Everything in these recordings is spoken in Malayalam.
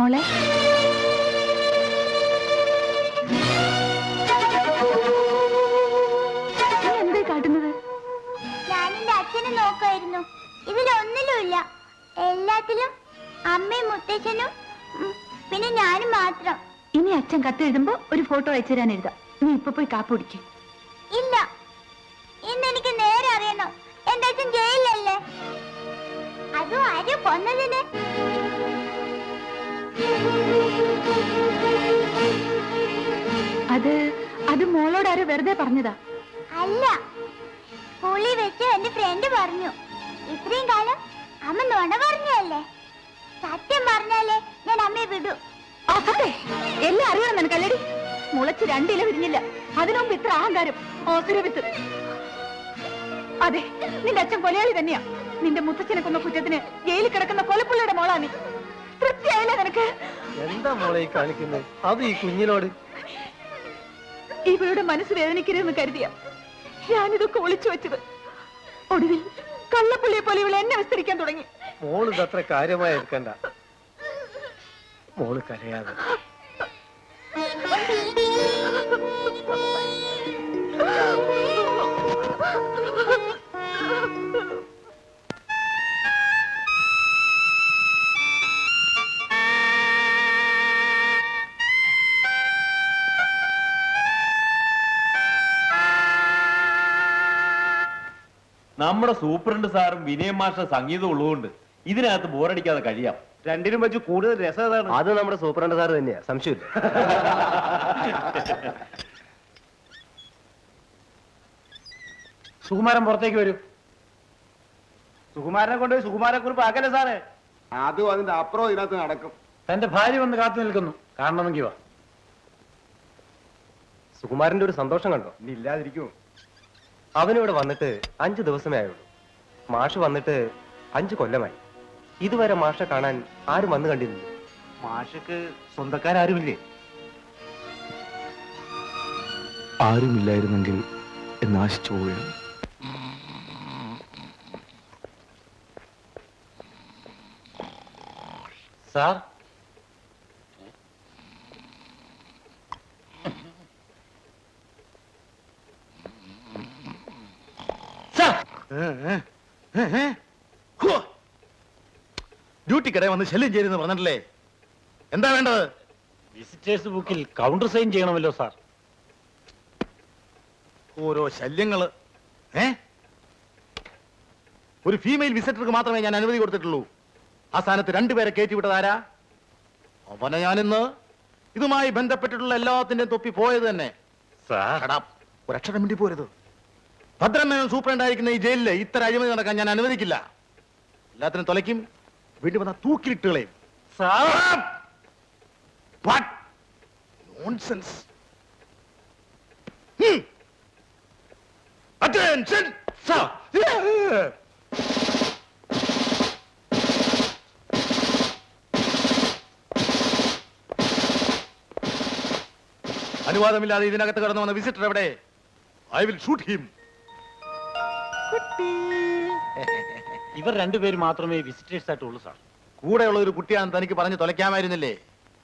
മോളെ. കാട്ടുന്നത്? അച്ഛനെ നോക്കായിരുന്നു ഇതിലൊന്നിലുമില്ല എല്ലാത്തിലും അമ്മയും മുത്തച്ഛനും ഉം, പിന്നെ ഞാനും മാത്രം. ഇനി അച്ഛൻ കത്തെഴുതുമ്പോ ഒരു ഫോട്ടോ അയച്ചു തരാൻ എഴുതാം. നീ ഇപ്പൊ പോയി കാപ്പ് കുടിക്കും. ഇല്ല. ഇന്ന് എനിക്ക് നേരെ അറിയണം. എന്റെ അച്ഛൻ ജയിലല്ലേ അതും ആര് കൊന്നതിന്? അത് അത് മോളോട് ആരോ വെറുതെ പറഞ്ഞതാ. അല്ല സ്കൂളിൽ വെച്ച് എന്റെ ഫ്രണ്ട് പറഞ്ഞു. ഇത്രയും കാലം അമ്മ നുണ പറഞ്ഞല്ലേ സത്യം പറഞ്ഞാലേ ഞാൻ അമ്മയെ വിടൂ. സത്തേ, എല്ലാം അറിയണം നിനക്കല്ലടി മുളച്ച് രണ്ടില വിരിഞ്ഞില്ല. അതിനുമുമ്പ് ഇത്ര അഹങ്കാരം ഓസുരവിത്ത്. അതെ നിന്റെ അച്ഛൻ കൊലയാളി തന്നെയാ. നിന്റെ മുത്തച്ഛനെ കൊന്ന കുറ്റത്തിന് ജയിലിൽ കിടക്കുന്ന കൊലപ്പുള്ളിയുടെ മോളാ നീ. തൃപ്തിയായില്ല നിനക്ക്? എന്താ മോളെ കാണിക്കുന്നത് അത് ഈ കുഞ്ഞിനോട്. ഇവളുടെ മനസ്സ് വേദനിക്കരുതെന്ന് കരുതിയ ഞാനിതൊക്കെ ഒളിച്ചു വെച്ചത്. ഒടുവിൽ കള്ളപ്പുള്ളിയെ പോലെ ഇവൾ എന്നെ വിസ്തരിക്കാൻ തുടങ്ങി. മോൾ ഇതത്ര കാര്യമായി എടുക്കണ്ട. മോൾ കരയാതെ. നമ്മുടെ സൂപ്രണ്ട് സാറും വിനയ മാഷ സംഗീതം ഉള്ളതുകൊണ്ട് ഇതിനകത്ത് ബോറടിക്കാതെ കഴിയാം. രണ്ടിനും വെച്ച് കൂടുതൽ രസമാണ് അത് നമ്മുടെ സൂപ്രണ്ട് സാർ തന്നെയാ സംശയമില്ല. സുകുമാരൻ പുറത്തേക്ക് വരൂ. സുകുമാരനെ കൊണ്ട് സുകുമാരക്കുറിപ്പ് ആക്കല്ലേ സാറേ? അതും അതിന്റെ അപ്പുറം ഇതിനകത്ത് നടക്കും. തന്റെ ഭാര്യ വന്ന് കാത്തു നിൽക്കുന്നു. കാണണമെങ്കിൽ വാ. സുകുമാരന്റെ ഒരു സന്തോഷം കണ്ടോ? ഇല്ലാതിരിക്കുമോ ഇല്ലാതിരിക്കും അവനിവിടെ വന്നിട്ട് അഞ്ചു ദിവസമേ ആയുള്ളൂ. മാഷ് വന്നിട്ട് അഞ്ചു കൊല്ലമായി. ഇതുവരെ മാഷെ കാണാൻ ആരും വന്നു കണ്ടിരുന്നു മാഷക്ക് സ്വന്തക്കാരുമില്ലേ ആരുമില്ലായിരുന്നെങ്കിൽ എന്നാശിച്ചു പോവുകയാണ്. സാർ ഡ്യൂട്ടിക്കിടെ വന്ന് ശല്യം ചെയ്യുന്നു പറഞ്ഞിട്ടില്ലേ? എന്താ വേണ്ടത്? വിസിറ്റേഴ്സ് ബുക്കിൽ കൗണ്ടർ സൈൻ ചെയ്യണമല്ലോ സാർ ഓരോ ശല്യങ്ങൾ. ഏ? ഒരു ഫീമെയിൽ വിസിറ്റർക്ക് മാത്രമേ ഞാൻ അനുമതി കൊടുത്തിട്ടുള്ളൂ. ആ സ്ഥാനത്ത് രണ്ടുപേരെ കയറ്റിവിട്ടത് ആരാ? അവനെ ഞാനിന്ന്. ഇതുമായി ബന്ധപ്പെട്ടിട്ടുള്ള എല്ലാത്തിന്റെയും തൊപ്പി പോയത് തന്നെ. സാർ ഒരക്ഷരം വേണ്ടി പോരുത്. ഭദ്രമേനോൻ സൂപ്രണ്ടായിരിക്കുന്ന ഈ ജയിലിൽ ഇത്ര അഴിമതി നടക്കാൻ ഞാൻ അനുവദിക്കില്ല. എല്ലാത്തിനും തൊലയ്ക്കും വീണ്ടും വന്ന തൂക്കിലിട്ടുകളെയും. Attention, sir. അനുവാദമില്ലാതെ ഇതിനകത്ത് കടന്നു വന്ന വിസിറ്റർ എവിടെ? ഐ വിൽ ഷൂട്ട് ഹിം ഇവർ രണ്ടുപേര് മാത്രമേ വിസിറ്റേഴ്സ് ആയിട്ടുള്ളൂ സാർ. കൂടെയുള്ള ഒരു കുട്ടിയാണ് തനിക്ക് പറഞ്ഞ് തൊലയ്ക്കാമായിരുന്നില്ലേ?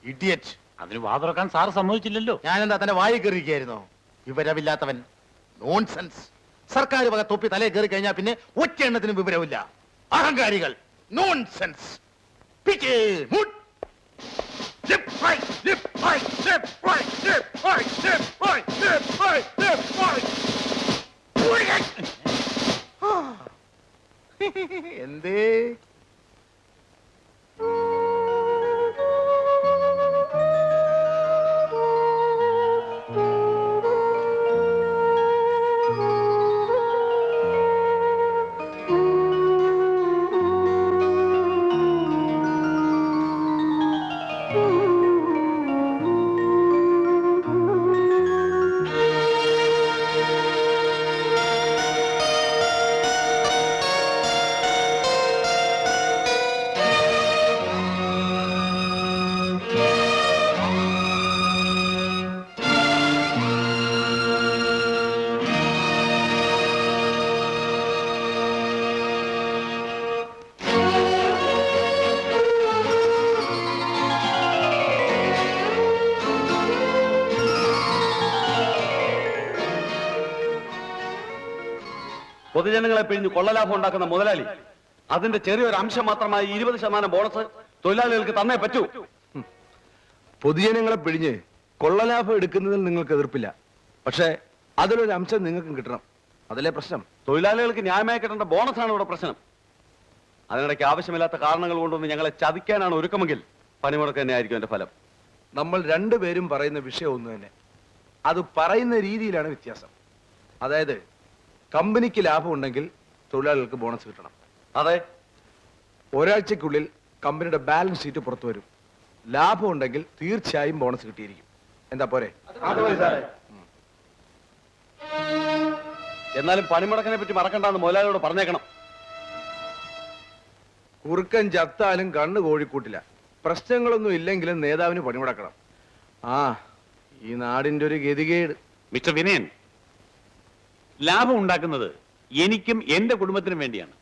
ഇഡിയറ്റ് അതിന് വാതുറക്കാൻ സാർ സമ്മതിച്ചില്ലല്ലോ. ഞാൻ എന്താ തന്റെ വായി കയറിയിരിക്കായിരുന്നോ വിവരമില്ലാത്തവൻ. നോൺസെൻസ് സർക്കാർ വക തൊപ്പി തലയിൽ കയറി കഴിഞ്ഞാൽ പിന്നെ ഒറ്റ എണ്ണത്തിനും വിവരമില്ല. അഹങ്കാരികൾ. Nonsense right, right, right, right, right, right, right. എന്തേ? പൊതുജനങ്ങളെ പിഴിഞ്ഞ് കൊള്ളലാഭം ഉണ്ടാക്കുന്ന മുതലാളി. അതിന്റെ ചെറിയൊരു അംശം മാത്രമായി ഇരുപത് ശതമാനം ബോണസ് തൊഴിലാളികൾക്ക് തന്നേ പറ്റൂ. പൊതുജനങ്ങളെ പിഴിഞ്ഞ് കൊള്ളലാഭം എടുക്കുന്നതിൽ നിങ്ങൾക്ക് എതിർപ്പില്ല. പക്ഷേ അതിലൊരു അംശം നിങ്ങൾക്കും കിട്ടണം. അതല്ലേ പ്രശ്നം? തൊഴിലാളികൾക്ക് ന്യായമായി കിട്ടേണ്ട ബോണസ് ആണ് ഇവിടെ പ്രശ്നം. അതിനിടയ്ക്ക് ആവശ്യമില്ലാത്ത കാരണങ്ങൾ കൊണ്ടൊന്ന് ഞങ്ങളെ ചതിക്കാനാണ് ഒരുക്കമെങ്കിൽ പണിമുടക്ക് തന്നെ ആയിരിക്കും എന്റെ ഫലം. നമ്മൾ രണ്ടുപേരും പറയുന്ന വിഷയം ഒന്ന് തന്നെ. അത് പറയുന്ന രീതിയിലാണ് വ്യത്യാസം. അതായത് കമ്പനിക്ക് ലാഭം ഉണ്ടെങ്കിൽ തൊഴിലാളികൾക്ക് ബോണസ് കിട്ടണം. അതെ. ഒരാഴ്ചക്കുള്ളിൽ കമ്പനിയുടെ ബാലൻസ് ഷീറ്റ് പുറത്തു വരും. ലാഭം ഉണ്ടെങ്കിൽ തീർച്ചയായും ബോണസ് കിട്ടിയിരിക്കും. എന്താ പോരെ? എന്നാലും പണിമുടക്കിനെ പറ്റി മറക്കണ്ടെന്ന് മുതലാളിയോട് പറഞ്ഞേക്കണം. കുറുക്കൻ ചത്താലും കണ്ണ് കോഴിക്കൂട്ടില്ല. പ്രശ്നങ്ങളൊന്നും ഇല്ലെങ്കിലും നേതാവിന് പണിമുടക്കണം. ആ ഈ നാടിന്റെ ഒരു ഗതികേട്. മിസ്റ്റർ വിനയൻ ലാഭം ഉണ്ടാക്കുന്നത് എനിക്കും എന്റെ കുടുംബത്തിനും വേണ്ടിയാണ്.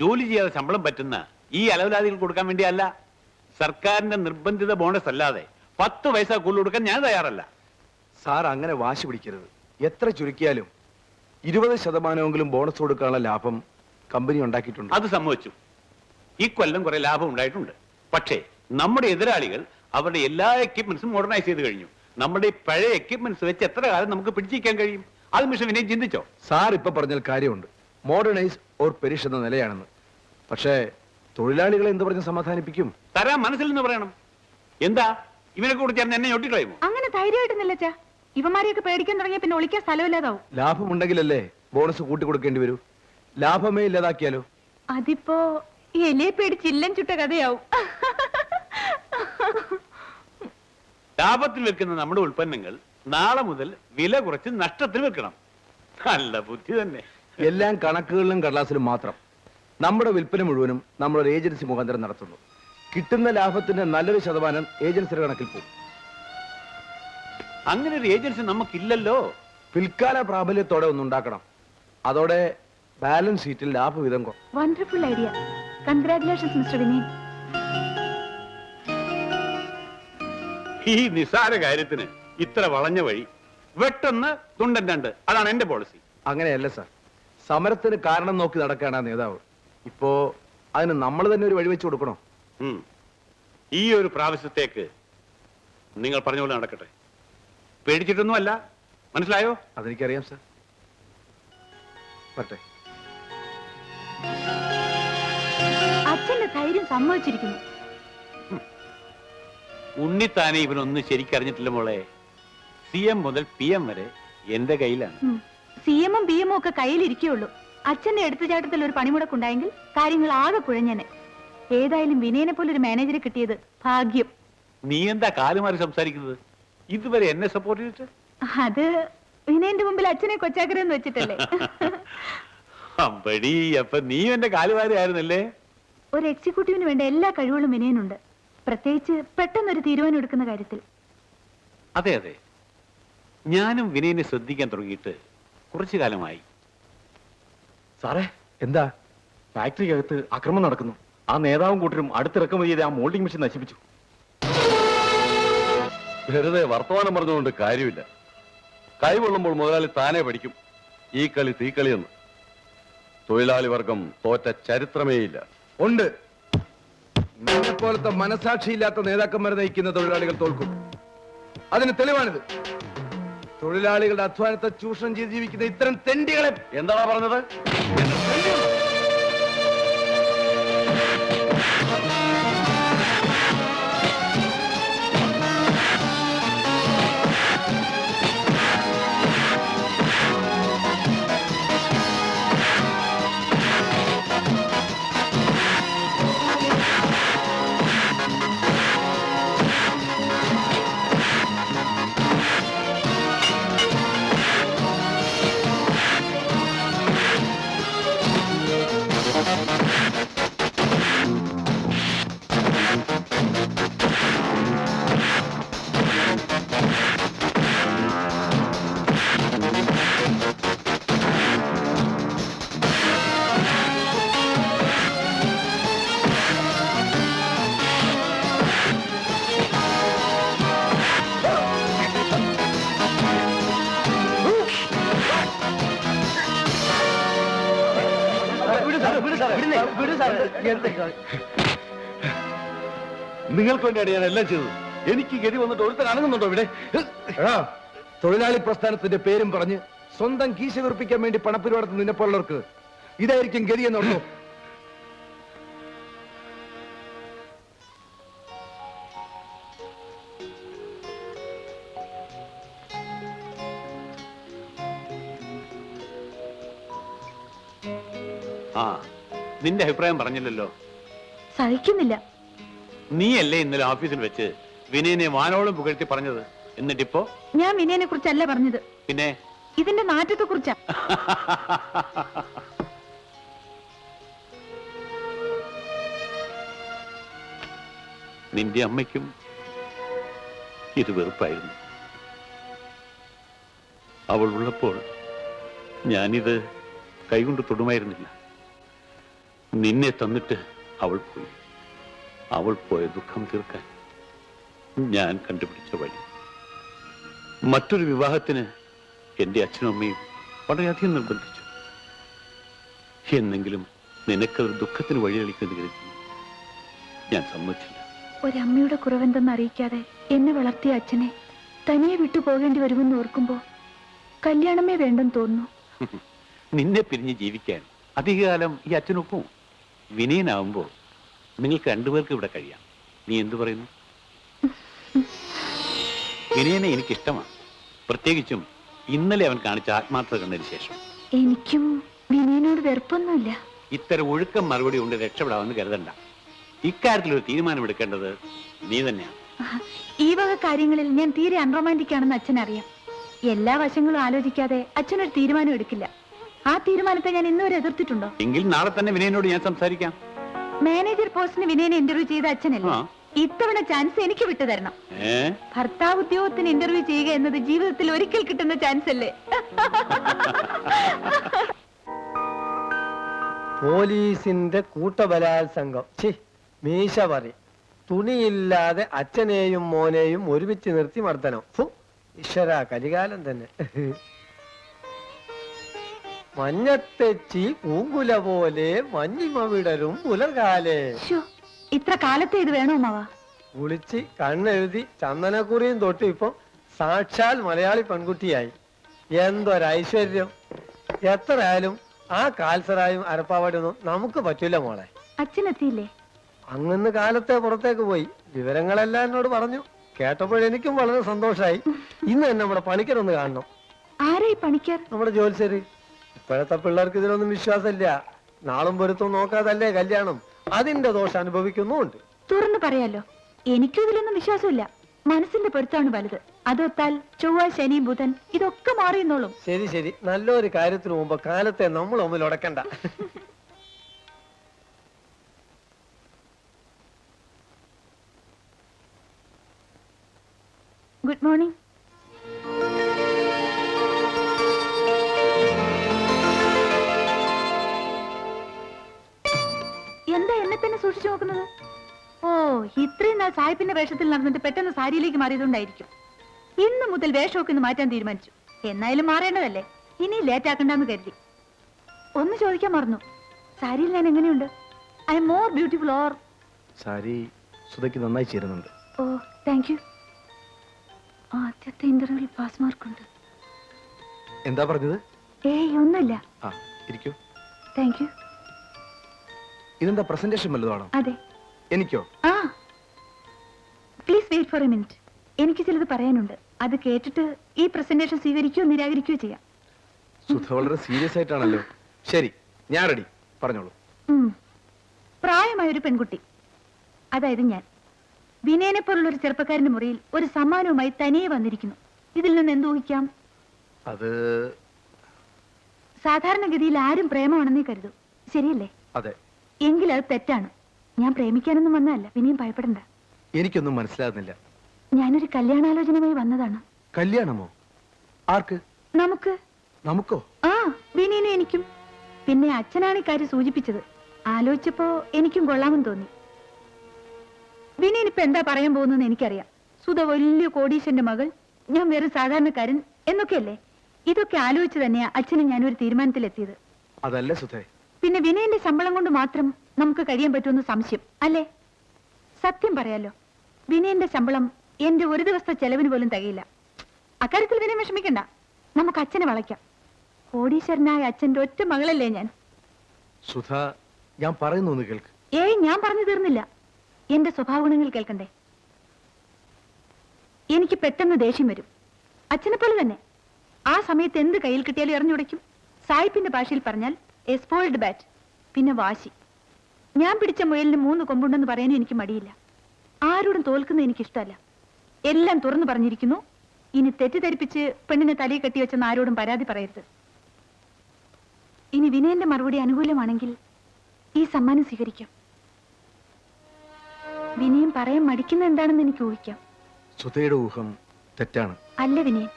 ജോലി ചെയ്യാതെ ശമ്പളം പറ്റുന്ന ഈ അലവലാദികൾ കൊടുക്കാൻ വേണ്ടിയല്ല. സർക്കാരിന്റെ നിർബന്ധിത ബോണസ് അല്ലാതെ പത്ത് പൈസ കൂടുതൽ കൊടുക്കാൻ ഞാൻ തയ്യാറല്ല. സാർ അങ്ങനെ വാശി പിടിക്കരുത്. എത്ര ചുരുക്കിയാലും ഇരുപത് ശതമാനമെങ്കിലും ബോണസ് കൊടുക്കാനുള്ള ലാഭം കമ്പനി ഉണ്ടാക്കിയിട്ടുണ്ട്. അത് സംഭവിച്ചു ഈ കൊല്ലം കുറെ ലാഭം ഉണ്ടായിട്ടുണ്ട്. പക്ഷേ നമ്മുടെ എതിരാളികൾ അവരുടെ എല്ലാ എക്യുപ്മെന്റ്സും മോഡേണൈസ് ചെയ്ത് കഴിഞ്ഞു. നമ്മുടെ ഈ പഴയ എക്യുപ്മെന്റ്സ് വെച്ച് എത്ര കാലം നമുക്ക് പിടിച്ചിരിക്കാൻ കഴിയും? അത് മിഷൻ വിനയം ചിന്തിച്ചോ? സാർ ഇപ്പൊ പറഞ്ഞാൽ കാര്യമുണ്ട്. മോഡേണൈസ് ഓർ പെരിഷ് എന്ന നിലയാണെന്ന്. പക്ഷേ തൊഴിലാളികളെ എന്ത് പറഞ്ഞ് സമാധാനിപ്പിക്കും? തരാൻ മനസ്സിൽ നിന്ന് പറയണം. എന്താ? ഇവനെ കൂടി ചേർന്ന് എന്നെ ഞൊട്ടിക്കളയുമോ അങ്ങനെ ധൈര്യമായിട്ടൊന്നുമില്ല ചാ ഇവന്മാരെയൊക്കെ പേടിക്കാൻ തുടങ്ങിയ പിന്നെ ഒളിക്കാൻ സ്ഥലമില്ലാതാവും. ലാഭമുണ്ടെങ്കിലല്ലേ ബോണസ് കൂട്ടി കൊടുക്കേണ്ടി വരൂ? ലാഭമേ ഇല്ലാതാക്കിയാലോ? അതിപ്പോ എലിയെ പേടിച്ച് ഇല്ലം ചുട്ട കഥയാവും. ലാഭത്തിൽ വെക്കുന്ന നമ്മുടെ ഉൽപ്പന്നങ്ങൾ നാളെ മുതൽ വില കുറച്ച് നഷ്ടത്തിൽ വെക്കണം. നല്ല ബുദ്ധി തന്നെ. എല്ലാം കണക്കുകളിലും കടലാസിലും മാത്രം. നമ്മുടെ വിൽപ്പന മുഴുവനും നമ്മളൊരു ഏജൻസി മുഖാന്തരം നടത്തുന്നു. കിട്ടുന്ന ലാഭത്തിന്റെ നല്ലൊരു ശതമാനം ഏജൻസിയുടെ കണക്കിൽ പോകും. അങ്ങനെ ഒരു ഏജൻസി നമുക്കില്ലല്ലോ. പിൽക്കാല പ്രാബല്യത്തോടെ ഒന്ന് ഉണ്ടാക്കണം. അതോടെ ബാലൻസ് ഷീറ്റിൽ ലാഭവിധം വിധം wonderful idea congratulations mister Vineeth ഈ നിസാര കാര്യത്തിന് ഇത്ര വളഞ്ഞ വഴി. വെട്ടെന്ന് തുണ്ടൻ രണ്ട്. അതാണ് എന്റെ പോളിസി അങ്ങനെയല്ല സാർ. സമരത്തിന് കാരണം നോക്കി നടക്കാണ് ആ നേതാവ്. ഇപ്പോ അതിന് നമ്മൾ തന്നെ ഒരു വഴി വെച്ച് കൊടുക്കണോ? ഉം. ഈ ഒരു പ്രാവശ്യത്തേക്ക് നിങ്ങൾ പറഞ്ഞ പോലെ നടക്കട്ടെ. പേടിച്ചിട്ടൊന്നും അല്ല മനസ്സിലായോ? അതെനിക്കറിയാം സാർ. പറ്റേ അച്ഛന്റെ ധൈര്യം സമ്മതിച്ചിരിക്കുന്നു. ഉണ്ണിത്താനെ ഇവനൊന്നും ശരിക്കറിഞ്ഞിട്ടില്ല മോളെ. സി എം മുതൽ പി എം വരെ എന്റെ കയ്യിലാണ്. സി എമ്മും പി എമ്മും ഒക്കെ കയ്യിലിരിക്കുള്ളൂ അച്ഛന്റെ എടുത്തുചാട്ടത്തിൽ ഒരു പണിമുടക്കുണ്ടായെങ്കിൽ കാര്യങ്ങൾ ആകെ കുഴഞ്ഞനെ. ഏതായാലും വിനയനെ പോലെ ഒരു മാനേജറെ കിട്ടിയത് ഭാഗ്യം. നീ എന്താ കാലുമാറി സംസാരിക്കുന്നത്? ഇതുവരെ എന്നെ സപ്പോർട്ട് ചെയ്തിട്ട്? അത് വിനയന്റെ മുമ്പിൽ അച്ഛനെ കൊച്ചാക്കരെന്ന് വെച്ചിട്ടല്ലേ? അമ്പടി അപ്പൊ നീ എന്റെ കാലുമാരി ആയിരുന്നല്ലേ? ഒരു എക്സിക്യൂട്ടീവിന് വേണ്ട എല്ലാ കഴിവുകളും വിനയനുണ്ട്. പ്രത്യേകിച്ച് പെട്ടെന്നൊരു തീരുമാനം എടുക്കുന്ന കാര്യത്തിൽ. അതെ അതെ. ഞാനും വിനയനെ ശ്രദ്ധിക്കാൻ തുടങ്ങിയിട്ട് കുറച്ചു കാലമായി. സാറേ എന്താ? ഫാക്ടറിക്കകത്ത് അക്രമം നടക്കുന്നു. ആ നേതാവും കൂട്ടരും അടുത്തിറക്കുമതി ചെയ്ത് ആ മോൾഡിംഗ് മെഷീൻ നശിപ്പിച്ചു. വെറുതെ വർത്തമാനം പറഞ്ഞുകൊണ്ട് കാര്യമില്ല. കൈകൊള്ളുമ്പോൾ മുതലാളി താനെ പഠിക്കും. ഈ കളി തീക്കളിയെന്ന് തൊഴിലാളി വർഗം തോറ്റ ചരിത്രമേയില്ല ഉണ്ട്. പോലത്തെ മനസാക്ഷിയില്ലാത്ത നേതാക്കന്മാരെ നയിക്കുന്ന തൊഴിലാളികൾ തോൽക്കും. അതിന് തെളിവാണിത്. തൊഴിലാളികളുടെ അധ്വാനത്തെ ചൂഷണം ചെയ്ത് ജീവിക്കുന്ന ഇത്തരം തെണ്ടികളെ എന്താണോ പറഞ്ഞത്? നിങ്ങൾക്ക് വേണ്ടിയാണ് ഞാൻ എല്ലാം ചെയ്തത്. എനിക്ക് ഗതി വന്നിട്ട് ഒരുത്തൻ അനങ്ങുന്നുണ്ടോ ഇവിടെ? എടാ തൊഴിലാളി പ്രസ്ഥാനത്തിന്റെ പേരും പറഞ്ഞ് സ്വന്തം കീശ വീർപ്പിക്കാൻ വേണ്ടി പണപ്പിരിവാടത്ത് നിന്നെപ്പോലുള്ളവർക്ക് ഇതായിരിക്കും ഗതി എന്നുള്ളൂ നിന്റെ അഭിപ്രായം പറഞ്ഞില്ലല്ലോ. സഹിക്കുന്നില്ല. നീയല്ലേ ഇന്നലെ ഓഫീസിൽ വെച്ച് വിനയനെ വാനോളം പുകഴ്ത്തി പറഞ്ഞത്? എന്നിട്ടിപ്പോ? ഞാൻ വിനയനെ കുറിച്ചല്ല പറഞ്ഞത്. പിന്നെ? ഇതിന്റെ നാറ്റത്തെ കുറിച്ചാ. നിന്റെ അമ്മയ്ക്കും ഇത് വെറുപ്പായിരുന്നു. അവൾ ഉള്ളപ്പോൾ ഞാനിത് കൈകൊണ്ട് തൊടുമായിരുന്നില്ല. നിന്നെ തന്നിട്ട് അവൾ പോയി. അവൾ പോയ ദുഃഖം തീർക്കാൻ ഞാൻ കണ്ടുപിടിച്ച വഴി. മറ്റൊരു വിവാഹത്തിന് എന്റെ അച്ഛനും അമ്മയും വളരെയധികം നിർബന്ധിച്ചു. എന്നെങ്കിലും നിനക്കത് ദുഃഖത്തിന് വഴിയളിക്കുന്നു കരുതി ഞാൻ സമ്മതിച്ചില്ല. ഒരമ്മയുടെ കുറവെന്തെന്ന് അറിയിക്കാതെ എന്നെ വളർത്തിയ അച്ഛനെ തനിയെ വിട്ടു പോകേണ്ടി വരുമെന്ന് ഓർക്കുമ്പോ കല്യാണമേ വേണ്ടെന്ന് തോന്നുന്നു. നിന്നെ പിരിഞ്ഞ് ജീവിക്കാൻ അധികകാലം ഈ അച്ഛനൊപ്പം വിനയനാവുമ്പോ നിങ്ങൾക്ക് രണ്ടുപേർക്ക് ഇവിടെ കഴിയാം. നീ എന്തു പറയുന്നു? വിനയനെ എനിക്കിഷ്ടമാണ്. പ്രത്യേകിച്ചും ഇന്നലെ അവൻ കാണിച്ച ആത്മാർത്ഥത കണ്ടതിന് ശേഷം. എനിക്കും വിനയനോട് വെറുപ്പൊന്നുമില്ല. ഇത്തരം ഒഴുക്കം മറുപടി കൊണ്ട് രക്ഷപ്പെടാമെന്ന് കരുതണ്ട. ഇക്കാര്യത്തിൽ ഒരു തീരുമാനമെടുക്കേണ്ടത് നീ തന്നെയാണ്. ഈ വക കാര്യങ്ങളിൽ ഞാൻ തീരെ അൺറൊമാന്റിക് ആണെന്ന് അച്ഛൻ അറിയാം എല്ലാ വശങ്ങളും ആലോചിക്കാതെ അച്ഛനൊരു തീരുമാനം എടുക്കില്ല. ആ തീരുമാനത്തെ ഞാൻ ഇന്നുവരെ എതിർത്തിട്ടുണ്ടോ? എങ്കിൽ നാളെ തന്നെ വിനയനോട് ഞാൻ സംസാരിക്കാം. മാനേജർ പോസ്റ്റിന് വിനയനെ ഇന്റർവ്യൂ ചെയ്ത അച്ഛനല്ലേ. ഇത്തവണ ചാൻസ് എനിക്ക് വിട്ടു തരണം ഭർത്താവ് ഉദ്യോഗത്തിന് ഇന്റർവ്യൂ ചെയ്യുക എന്നത് ജീവിതത്തിൽ ഒരിക്കൽ കിട്ടുന്ന ചാൻസ് അല്ലേ പോലീസിന്റെ കൂട്ടബലാത്സംഗം. ചി മീശ പറ. തുണിയില്ലാതെ അച്ഛനെയും മോനെയും ഒരുമിച്ച് നിർത്തി മർദ്ദനം. ഫു ഈശ്വര കലികാലം തന്നെ. മഞ്ഞത്തെച്ചി പൂങ്കുല പോലെ മഞ്ഞിമ വിടരും പുലർകാലേ. ശ്ശോ, ഇത്ര കാലത്തെ ഇത് വേണോ മാവാ കുളിച്ച് കണ്ണെഴുതി ചന്ദനക്കുറിയും തൊട്ട് ഇപ്പൊ സാക്ഷാൽ മലയാളി പെൺകുട്ടിയായി. എന്തൊരൈശ്വര്യം. എത്ര ആയാലും ആ കാൽസറായും അരപ്പാവടൊന്നും നമുക്ക് പറ്റൂല മോളെ. അച്ഛനെത്തിയില്ലേ? അങ്ങന്ന് കാലത്തെ പുറത്തേക്ക് പോയി. വിവരങ്ങളെല്ലാം എന്നോട് പറഞ്ഞു. കേട്ടപ്പോഴെനിക്കും വളരെ സന്തോഷമായി ഇന്ന് തന്നെ നമ്മുടെ പണിക്കരൊന്ന് കാണണം. ആരായി പണിക്കർ? നമ്മുടെ ജോത്സ്യര് ഇപ്പോഴത്തെ പിള്ളേർക്ക് ഇതിലൊന്നും വിശ്വാസമില്ല. നാളും പൊരുത്തം നോക്കാതല്ലേ കല്യാണം? അതിന്റെ ദോഷം അനുഭവിക്കുന്നുണ്ട് തുറന്നു പറയാലോ. എനിക്കും ഇതിലൊന്നും വിശ്വാസമില്ല. മനസ്സിന്റെ പൊരുത്താണ് വലുത്. അതൊത്താൽ ചൊവ്വ ശനി ബുധൻ ഇതൊക്കെ മാറിയെന്നോളും. ശരി ശരി. നല്ലൊരു കാര്യത്തിന് മുമ്പ് കാലത്തെ നമ്മൾ ഒന്നിൽ ഉടക്കണ്ട. ഗുഡ് മോർണിംഗ് സായിപ്പിന്റെ വേഷത്തിൽ നടന്നിട്ട് പെട്ടെന്ന് സാരിയിലേക്ക് മാറിയതുകൊണ്ടായിരിക്കും. ഇന്ന് മുതൽ വേഷമൊക്കെ ഒന്ന് മാറ്റാൻ തീരുമാനിച്ചു. എന്നായാലും മാറേണ്ടതല്ലേ? ഇനി ലേറ്റ് ആക്കണ്ടെന്ന് കരുതി. ഒന്ന് ചോദിക്കാൻ മറന്നു. സാരിയിൽ ഞാൻ എങ്ങനെയുണ്ട്? I am more beautiful or sari സുധയ്ക്ക് നന്നായി ചേരുന്നുണ്ട്. ഓ താങ്ക് യു ആദ്യത്തെ ഇന്റർവ്യൂവിൽ പാസ് മാർക്കുണ്ട് എന്താ പറഞ്ഞത്? ഏയ് ഒന്നുമില്ല. ആ ഇരിക്കൂ. താങ്ക് യു ഇതെന്താ പ്രസന്റേഷൻ വല്ലതാണോ അതെ. എനിക്കോ? ആ. Wait for a minute. എനിക്ക് ചിലത് പറയാനുണ്ട്. അത് കേട്ടിട്ട് ഈ പ്രസന്റേഷൻ സ്വീകരിക്കുകയോ നിരാകരിക്കുകയോ ചെയ്യാം. സുധ വളരെ സീരിയസ് ആയിട്ടാണല്ലോ. ശരി ഞാൻ റെഡി. പറഞ്ഞോളൂ. പ്രായമായ ഒരു പെൺകുട്ടി. അതായത് ഞാൻ. വിനയനെ പോലുള്ള ഒരു ചെറുപ്പക്കാരന്റെ മുറിയിൽ ഒരു സമ്മാനവുമായി തനിയെ വന്നിരിക്കുന്നു. ഇതിൽ നിന്ന് എന്ത് അത് സാധാരണഗതിയിൽ ആരും പ്രേമമാണെന്നേ കരുതൂ. ശരിയല്ലേ? അതെ. എങ്കിൽ അത് തെറ്റാണ്. ഞാൻ പ്രേമിക്കാനൊന്നും വന്നതല്ല. വിനയം ഭയപ്പെടണ്ട. എനിക്കൊന്നും മനസ്സിലാകുന്നില്ല. ഞാനൊരു കല്യാണാലോചനയുമായി വന്നതാണ്. കല്യാണമോ? ആർക്ക്? നമുക്ക്. നമുക്കോ? ആ വിനീനും എനിക്കും. പിന്നെ അച്ഛനാണ് ഇക്കാര്യം സൂചിപ്പിച്ചത്. ആലോചിച്ചപ്പോ എനിക്കും കൊള്ളാമെന്ന് തോന്നി. ഇപ്പൊ എന്താ പറയാൻ പോകുന്നതെന്ന് എനിക്കറിയാം. സുധ വലിയ കോടീശന്റെ മകൾ ഞാൻ വെറും സാധാരണക്കാരൻ എന്നൊക്കെയല്ലേ? ഇതൊക്കെ ആലോചിച്ച് തന്നെയാ അച്ഛനും ഞാനൊരു തീരുമാനത്തിലെത്തിയത്. അതല്ല സുധേ. പിന്നെ വിനയന്റെ ശമ്പളം കൊണ്ട് മാത്രം നമുക്ക് കഴിയാൻ പറ്റുമെന്ന് സംശയം അല്ലേ? സത്യം പറയാലോ. വിനയന്റെ ശമ്പളം എന്റെ ഒരു ദിവസത്തെ ചെലവിന് പോലും തികയില്ല. അക്കാര്യത്തിൽ വിനയം വിഷമിക്കണ്ട. നമുക്ക് അച്ഛനെ വളയ്ക്കാം. കോടീശ്വരനായ അച്ഛന്റെ ഒറ്റ മകളല്ലേ ഞാൻ? സുധ ഞാൻ പറയുന്നു ഒന്ന് കേൾക്ക്. ഏയ് ഞാൻ പറഞ്ഞു തീർന്നില്ല. എന്റെ സ്വഭാവ ഗുണങ്ങൾ കേൾക്കണ്ടേ? എനിക്ക് പെട്ടെന്ന് ദേഷ്യം വരും. അച്ഛനെ പോലെ തന്നെ. ആ സമയത്ത് എന്ത് കയ്യിൽ കിട്ടിയാലും എറിഞ്ഞുടയ്ക്കും സായിപ്പിന്റെ ഭാഷയിൽ പറഞ്ഞാൽ എസ്പോയിൽഡ് ബാറ്റ് പിന്നെ വാശി. ഞാൻ പിടിച്ച മുയലിന് മൂന്ന് കൊമ്പുണ്ടെന്ന് പറയാനും എനിക്ക് മടിയില്ല. ആരോടും തോൽക്കുന്ന എനിക്കിഷ്ടമല്ല എല്ലാം തുറന്നു പറഞ്ഞിരിക്കുന്നു. ഇനി തെറ്റിദ്ധരിപ്പിച്ച് പെണ്ണിനെ തലയിൽ കെട്ടി വെച്ചെന്ന് ആരോടും പരാതി പറയരുത്. ഇനി വിനയന്റെ മറുപടി അനുകൂലമാണെങ്കിൽ ഈ സമ്മാനം സ്വീകരിക്കാം. വിനയം പറയാൻ മടിക്കുന്ന എന്താണെന്ന് എനിക്ക് ഊഹിക്കാം. സുധയുടെ ഊഹം തെറ്റാണ്. അല്ല വിനയൻ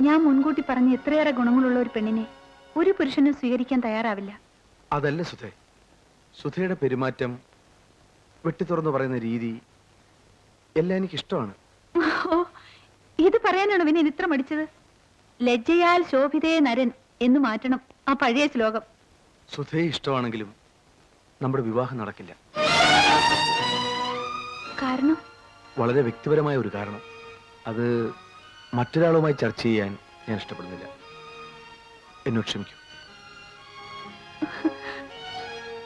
ഞാൻ മുൻകൂട്ടി പറഞ്ഞ എത്രയേറെ ഗുണങ്ങളുള്ള ഒരു പെണ്ണിനെ ഒരു പുരുഷനും സ്വീകരിക്കാൻ തയ്യാറാവില്ല. അതല്ല സുധേ. സുധയുടെ പെരുമാറ്റം വെട്ടി തുറന്നു പറയുന്ന രീതി എല്ലാം എനിക്ക് ഇഷ്ടമാണ് ഇത് പറയാനാണ് പിന്നെ ഇത്ര മടിച്ചത്? ലജ്ജയാൽ ശോഭിതേ നരൻ എന്ന് മാറ്റണം ആ പഴയ ശ്ലോകം. സുധയെ ഇഷ്ടമാണെങ്കിലും നമ്മുടെ വിവാഹം നടക്കില്ല. കാരണം? വളരെ വ്യക്തിപരമായ ഒരു കാരണം. അത് മറ്റൊരാളുമായി ചർച്ച ചെയ്യാൻ ഞാൻ ഇഷ്ടപ്പെടുന്നില്ല. എന്നോട് ക്ഷമിക്കൂ.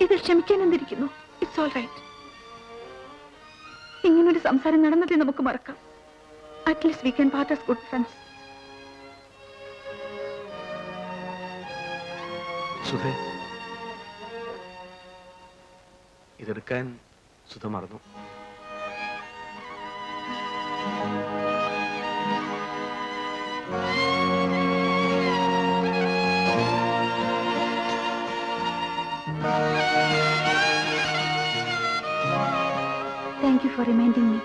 ഇത് ക്ഷമിക്കാൻ എന്തിരിക്കുന്നു? ഇറ്റ്സ് ഓൾ റൈറ്റ് ഇങ്ങനൊരു സംസാരം നടന്നതേ നമുക്ക് മറക്കാം. At least we can part good friends സുധേ ഇതെടുക്കാൻ സുധ മറന്നു. Thank you for reminding me